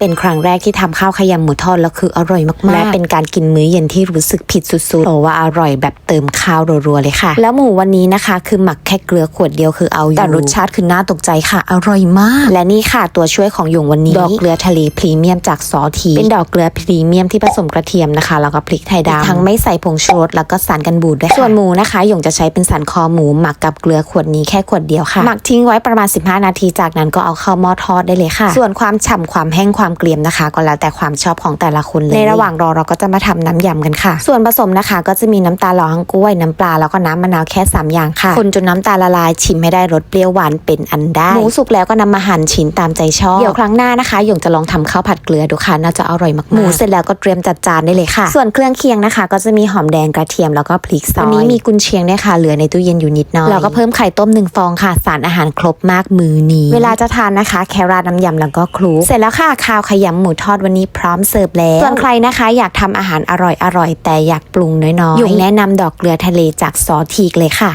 เป็นครั้งแรกที่ทำข้าวขยำหมูทอดแล้วคืออร่อยมากๆ และเป็นการกินมื้อเย็นที่รู้สึกผิดสุดๆเพราะว่าอร่อยแบบเติมข้าวรัวๆเลยค่ะ แล้วหมูวันนี้นะคะ คือหมักแค่เกลือขวดเดียวคือเอาอยู่แต่รสชาติคือน่าตกใจค่ะ อร่อยมาก และนี่ค่ะตัวช่วยของหยงวันนี้ ดอกเกลือทะเลพรีเมียมจากซอทีเป็นดอกเกลือพรีเมียมที่ผสมกระเทียมนะคะแล้วก็พริกไทยดำทั้งไม่ใส่ผงชูรสแล้วก็สารกันบูดด้วยค่ะส่วนหมูนะคะหยงจะใช้เป็นสันคอหมู หมักกับเกลือขวดนี้แค่ขวดเดียวค่ะหมักทิ้งไว้ประมาณ 15 นาทีจากนั้นก็เอาเข้าหม้อทอดได้เลยค่ะ ส่วนความฉ่ำความแห้งความเกรียมนะคะ ก็แล้วแต่ความชอบของแต่ละคนเลย ในระหว่างรอเราก็จะมาทำน้ำยำกันค่ะ ส่วนผสมนะคะ ก็จะมีน้ำตาลหล่อฮังกล้วยน้ำปลาแล้วก็น้ำมะนาวแค่ 3 อย่างค่ะ คนจนน้ำตาลละลายชิมให้ได้รสเปรี้ยวหวานเป็นอันได้หมูสุกแล้วก็นำมาหั่นชิ้นตามใจชอบเดี๋ยวครั้งหน้านะคะหยงจะลองทำข้าวผัดเกลือดูค่ะน่าจะอร่อยมากๆหมูเสร็จแล้วก็เตรียมจัดจานได้เลยค่ะ ส่วนเครื่องเคียงนะคะ ก็จะมีหอมแดงกระเทียมแล้วก็พริกซอยวันนี้มีกุนเชียงเนี่ยค่ะเหลือในตู้เย็นอยู่นิดหน้อยแล้วก็เพิ่มไข่ต้มหนึ่งฟองค่ะสารอาหารครบมากมือนี้เวลาจะทานนะคะ แคราดน้ำยำแล้วก็คลุกเสร็จแล้วค่ะข้าวขยำหมูทอดวันนี้พร้อมเสิร์ฟแล้ว ส่วนใครนะคะ อยากทำอาหารอร่อยๆแต่อยากปรุงน้อยๆอยงแนะนำดอกเกลือทะเลจากซอทีกเลยค่ะ